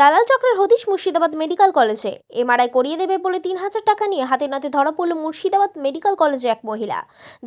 দালাল চক্রের হদিশ মুর্শিদাবাদ মেডিকেল কলেজে। এমআরআই করিয়ে দেবে বলে তিন হাজার টাকা নিয়ে হাতে নাতে ধরা পড়ল মুর্শিদাবাদ মেডিকেল কলেজে এক মহিলা।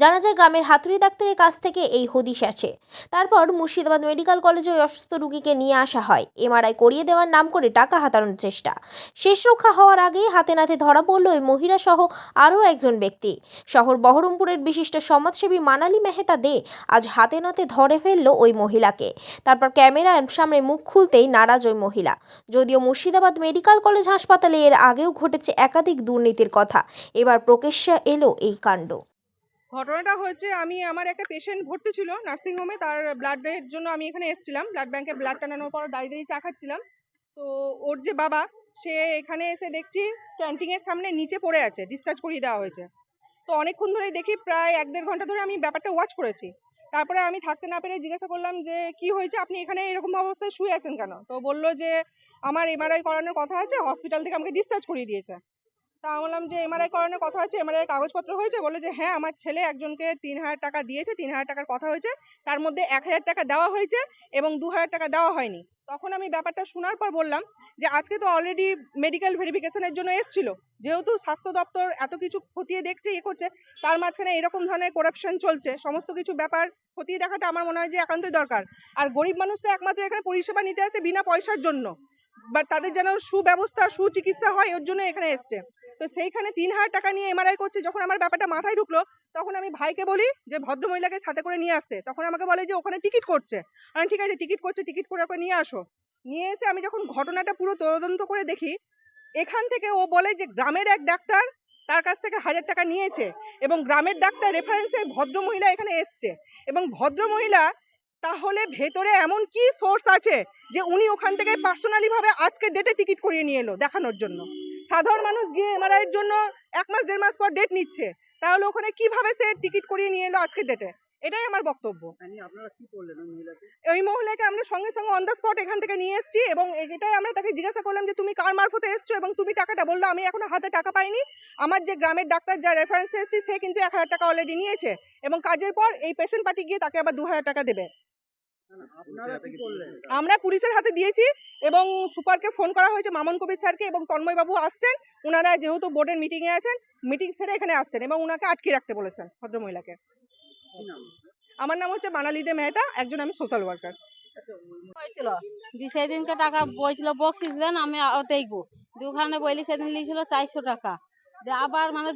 জানা যায়, গ্রামের হাতুড়ি ডাক্তারের কাছ থেকে এই হদিশ আছে। তারপর মুর্শিদাবাদ মেডিকেল কলেজে ওই অসুস্থ রুগীকে নিয়ে আসা হয়। এমআরআই করিয়ে দেওয়ার নাম করে টাকা হাতানোর চেষ্টা। শেষ রক্ষা হওয়ার আগেই হাতে নাতে ধরা পড়ল ওই মহিলা সহ আরও একজন ব্যক্তি। শহর বহরমপুরের বিশিষ্ট সমাজসেবী মানালি মেহতা দে আজ হাতে নাতে ধরে ফেলল ওই মহিলাকে। তারপর ক্যামেরার সামনে মুখ খুলতেই নারাজ ওই মহিলা। যদিও মুর্শিদাবাদ মেডিকেল কলেজ হাসপাতালে এর আগেও ঘটেছে একাধিক দুর্নীতির কথা। এবার প্রকাশ্যে এলো এই কাণ্ড। ঘটনাটা হয়েছে, আমি আমার একটা পেশেন্ট ভর্তি ছিল নার্সিংহোমে তার ব্লাড ব্লাডের জন্য আমি এখানে এসেছিলাম। ব্লাড ব্যাংকে ব্লাড টানানোর পর দাঁড়িয়ে দাঁড়িয়ে চা খাচ্ছিলাম। তো ওর যে বাবা, সে এখানে এসে দেখছি ক্যান্টিনের সামনে নিচে পড়ে আছে ডিসচার্জ করিয়ে দেওয়া হয়েছে। তো অনেকক্ষণ ধরে দেখি প্রায় এক দেড় ঘণ্টা ধরে আমি ব্যাপারটা ওয়াচ করেছি। তারপরে আমি থাকতে না পেরে জিজ্ঞাসা করলাম যে, কি হয়েছে? আপনি এখানে এরকম অবস্থায় শুয়ে আছেন কেন? তো বলল যে, আমার এমআরআই করানোর কথা আছে হসপিটাল থেকে আমাকে ডিসচার্জ করিয়ে দিয়েছে। তা আমি বললাম যে এমআরআই করানোর কথা আছে এমআরআই কাগজপত্র হয়েছে? বলল যে হ্যাঁ আমার ছেলে একজনকে তিন হাজার টাকা দিয়েছে, তিন হাজার টাকার কথা হয়েছে। তার মধ্যে এক হাজার টাকা দেওয়া হয়েছে এবং দু হাজার টাকা দেওয়া হয়নি। তখন আমি ব্যাপারটা শোনার পর বললাম যে আজকে তো অলরেডি মেডিকেল ভেরিফিকেশনের জন্য এসেছিল। যেহেতু স্বাস্থ্য দপ্তর এত কিছু খতিয়ে দেখছে ইয়ে করছে, তার মাঝখানে এরকম ধরনের করাপশন চলছে। সমস্ত কিছু ব্যাপার খতিয়ে দেখাটা আমার মনে হয় যে একান্তই দরকার। আর গরিব মানুষরা একমাত্র এখানে পরিষেবা নিতে আসে বিনা পয়সার জন্য। বাট তাদের যেন সুব্যবস্থা, সুচিকিৎসা হয়, ওর জন্য এখানে এসছে। তো সেইখানে তিন হাজার টাকা নিয়ে এমআরআই করছে, যখন আমার ব্যাপারটা মাথায় ঢুকলো, তখন আমি ভাইকে বলি যে ভদ্রমহিলাকে সাথে করে নিয়ে আসতে। তখন আমাকে বলে যে ওখানে টিকিট করছে। আমি ঠিক আছে, টিকিট করছে, টিকিট করে ওকে নিয়ে আসো। নিয়ে এসে আমি যখন ঘটনাটা পুরো তদন্ত করে দেখি, এখান থেকে ও বলে যে গ্রামের এক ডাক্তার তার কাছ থেকে হাজার টাকা নিয়েছে এবং গ্রামের ডাক্তার রেফারেন্সে ভদ্রমহিলা এখানে এসছে এবং ভদ্রমহিলা তাহলে ভেতরে এমন কি সোর্স আছে যে উনি ওখান থেকে পার্সোনালি ভাবে আজকে ডেটে টিকিট করিয়ে নিয়ে এলো দেখানোর জন্য? সাধারণ মানুষ গিয়ে এমআরআই এর জন্য এক মাস, দেড় মাস পর ডেট নিচ্ছে। তাহলে ওখানে কীভাবে সে টিকিট করিয়ে নিয়ে এলো আজকের ডেটে এটাই আমার বক্তব্য। করলেন ওই মহিলাকে? আমরা সঙ্গে সঙ্গে অন দ্য স্পট এখান থেকে নিয়ে এসেছি এবং এটাই আমরা তাকে জিজ্ঞাসা করলাম যে তুমি কার মারফতে এসছো এবং তুমি টাকাটা? বলল আমি এখনও হাতে টাকা পাইনি। আমার যে গ্রামের ডাক্তার যা রেফারেন্সে এসেছি সে কিন্তু এক হাজার টাকা অলরেডি নিয়েছে এবং কাজের পর এই পেশেন্ট পার্টি গিয়ে তাকে আবার দু হাজার টাকা দেবে। না, না, আপনারা কি করলেন? আমরা পুলিশের হাতে দিয়েছি এবং সুপারকে ফোন করা হয়েছে মামন কবির স্যারকে এবং তন্ময় বাবু আসছেন। ওনারা যেহেতু বোর্ডের মিটিং এ আছেন মিটিং সেরে এখানে আসছেন এবং ওনাকে আটকে রাখতে বলেছেন ভদ্রমহিলাকে। আমার নাম হচ্ছে মানালিদে মেহতা একজন আমি সোশ্যাল ওয়ার্কার হয়েছিল। দি সেদিনকে টাকা বইছিল বক্সিস দেন আমি দেখব বইলি সেদিন চারশো টাকা। যে আবার মানে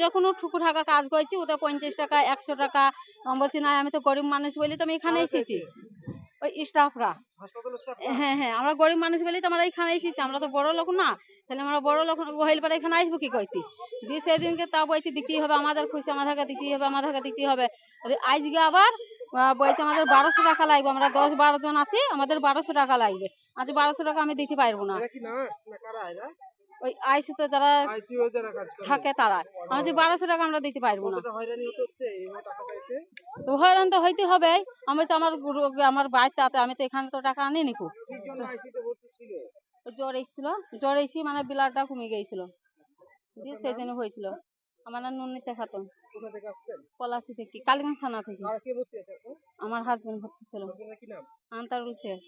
যে কোনো ঠুকু টাকা কাজ করছি ওটা পঞ্চাশ টাকা একশো টাকা। বলছি না আমি তো গরিব মানুষ বলি তো আমি এখানে এসেছি। ওই স্টাফরা হ্যাঁ হ্যাঁ আমরা গরিব মানুষ বলি তো আমরা এখানে এসেছি। আমরা তো বড় লোক না। তাহলে আমরা বড় লোক হইলে পরে এখানে আসব কি করতে দিয়ে সেদিনকে তা বলছি দিতেই হবে আমাদের খুশি আমাদেরকে দিতেই হবে আমাদেরকে দিতেই হবে। আজকে আবার বলছে আমাদের বারোশো টাকা লাগবে আমরা দশ বারো জন আছি আমাদের বারোশো টাকা লাগবে। আজ বারোশো টাকা আমি দিতে পারব না। ওই আইসিতে যারা যারা থাকে তারা। আমি বারোশো টাকা আমরা দিতে পারব না। তো হয়রান তো হইতে হবে। আমি তো আমার আমার বাড়িতে আছে আমি তো এখানে তো টাকা আনি নিকু ভর্তি জ্বর এসেছিল। জ্বর এসে মানে ব্লাডটা কমে গিয়েছিল। দিয়ে সেই জন্য হয়েছিল। আমার নাম নুন্নিচা খাতুন কোথা থেকে আসছেন? পলাশি থেকে কালীগঞ্জ থানা থেকে। আর কে ভর্তি আছে এখন? আমার হাজবেন্ড ভর্তি ছিল। আপনার কি নাম? আন্তারুল শেখ।